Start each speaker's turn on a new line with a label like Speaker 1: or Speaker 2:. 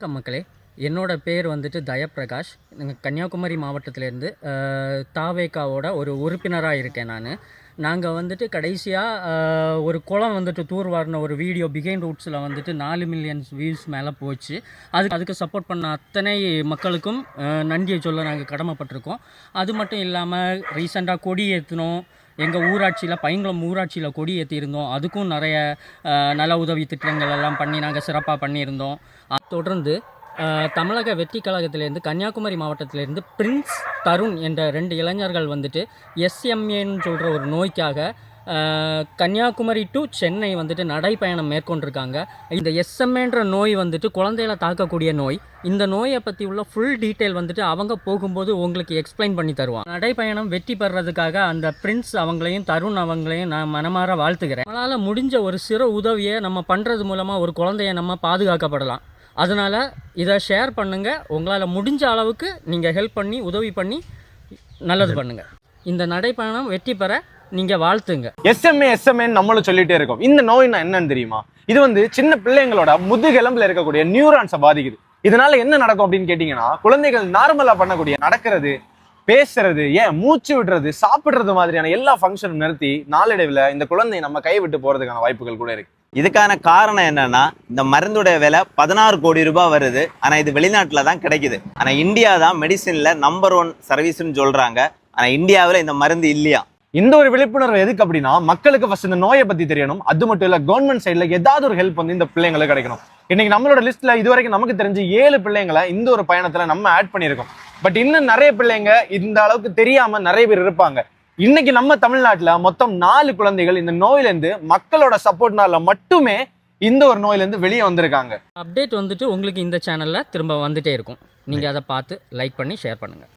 Speaker 1: வணக்கம் மக்களே. என்னோடய பேர் வந்துட்டு தயப்பிரகாஷ். கன்னியாகுமரி மாவட்டத்திலேருந்து தாவேக்காவோட ஒரு உறுப்பினராக இருக்கேன் நான். நாங்கள் வந்துட்டு கடைசியாக ஒரு குளம் வந்துட்டு தூர்வாரின ஒரு வீடியோ பிகைன் ரூட்ஸில் வந்துட்டு நாலு மில்லியன்ஸ் வியூஸ் மேலே போச்சு. அதுக்கு அதுக்கு சப்போர்ட் பண்ண அத்தனை மக்களுக்கும் நன்றியை சொல்ல நாங்கள் கடமைப்பட்டிருக்கோம். அது மட்டும் இல்லாமல் ரீசெண்டாக கொடி ஏற்றினோம் எங்கள் ஊராட்சியில் பைங்குளம் ஊராட்சியில் கொடி ஏற்றியிருந்தோம் அதுக்கும் நிறைய நல உதவி திட்டங்கள் எல்லாம் பண்ணி நாங்கள் சிறப்பாக பண்ணியிருந்தோம். தொடர்ந்து தமிழக வெற்றி கழகத்திலேருந்து கன்னியாகுமரி மாவட்டத்திலேருந்து பிரின்ஸ் தருண் என்ற ரெண்டு இளைஞர்கள் வந்துட்டு எஸ்எம்ஏன்னு சொல்கிற ஒரு நோய்க்காக கன்னியாகுமரி டு சென்னை வந்துட்டு நடைப்பயணம் மேற்கொண்டிருக்காங்க. இந்த எஸ்எம்ஏன்ற நோய் வந்துட்டு குழந்தையில தாக்கக்கூடிய நோய். இந்த நோயை பற்றி உள்ள ஃபுல் டீட்டெயில் வந்துட்டு அவங்க போகும்போது உங்களுக்கு எக்ஸ்பிளைன் பண்ணி தருவாங்க. நடைப்பயணம் வெற்றி பெறதுக்காக அந்த பிரின்ஸ் அவங்களையும் தருண் அவங்களையும் நான் மனமாற வாழ்த்துக்கிறேன் அதனால் முடிஞ்ச ஒரு சிறு உதவியை நம்ம பண்ணுறது மூலமாக ஒரு குழந்தைய நம்ம பாதுகாக்கப்படலாம். அதனால் இதை ஷேர் பண்ணுங்கள் உங்களால் முடிஞ்ச அளவுக்கு நீங்கள் ஹெல்ப் பண்ணி உதவி பண்ணி நல்லது பண்ணுங்கள் இந்த நடைப்பயணம் வெற்றி பெற நீங்க வாழ்த்துங்க.
Speaker 2: எஸ்எம்ஏ எஸ்எம்ஏ நம்மளும் சொல்லிட்டே இருக்கோம். இந்த நோய்னா என்னன்னு தெரியுமா? இது வந்து சின்ன பிள்ளைங்களோட முதுகெலும்புல இருக்கக்கூடிய நியூரான்ஸை பாதிக்குது. இதனால என்ன நடக்கும் அப்படின்னு கேட்டீங்கன்னா குழந்தைகள் நார்மலா பண்ணக்கூடிய நடக்கிறது பேசுறது ஏன் மூச்சு விடுறது சாப்பிடுறது மாதிரியான எல்லா ஃபங்க்ஷனும் நிறுத்தி நாளடைவில் இந்த குழந்தை நம்ம கை விட்டு போறதுக்கான வாய்ப்புகள் கூட இருக்கு.
Speaker 3: இதுக்கான காரணம் என்னன்னா இந்த மருந்துடைய விலை பதினாறு கோடி ரூபாய் வருது. ஆனா இது வெளிநாட்டுல தான் கிடைக்குது. ஆனா இந்தியா தான் மெடிசின்ல நம்பர் ஒன் சர்வீஸ்னு சொல்றாங்க. ஆனா இந்தியாவில் இந்த மருந்து இல்லையா?
Speaker 2: இந்த ஒரு விழிப்புணர்வு எதுக்கு அப்படின்னா மக்களுக்கு ஃபர்ஸ்ட் இந்த நோயை பத்தி தெரியணும். அது மட்டும் இல்ல கவர்மெண்ட் சைட்ல ஏதாவது ஒரு ஹெல்ப் வந்து இந்த பிள்ளைங்களுக்கு கிடைக்கணும். இன்னைக்கு நம்மளோட லிஸ்ட்ல இது வரைக்கும் நமக்கு தெரிஞ்சு ஏழு பிள்ளைங்களை இந்த ஒரு பயணத்துல நம்ம ஆட் பண்ணியிருக்கோம். பட் இன்னும் நிறைய பிள்ளைங்க இந்த அளவுக்கு தெரியாம நிறைய பேர் இருப்பாங்க. இன்னைக்கு நம்ம தமிழ்நாட்டுல மொத்தம் நாலு குழந்தைகள் இந்த நோயிலேருந்து மக்களோட சப்போர்ட்னால மட்டுமே இந்த ஒரு நோயிலேருந்து வெளியே வந்திருக்காங்க.
Speaker 1: அப்டேட் வந்துட்டு உங்களுக்கு இந்த சேனலில் திரும்ப வந்துட்டே இருக்கும். நீங்கள் அதை பார்த்து லைக் பண்ணி ஷேர் பண்ணுங்கள்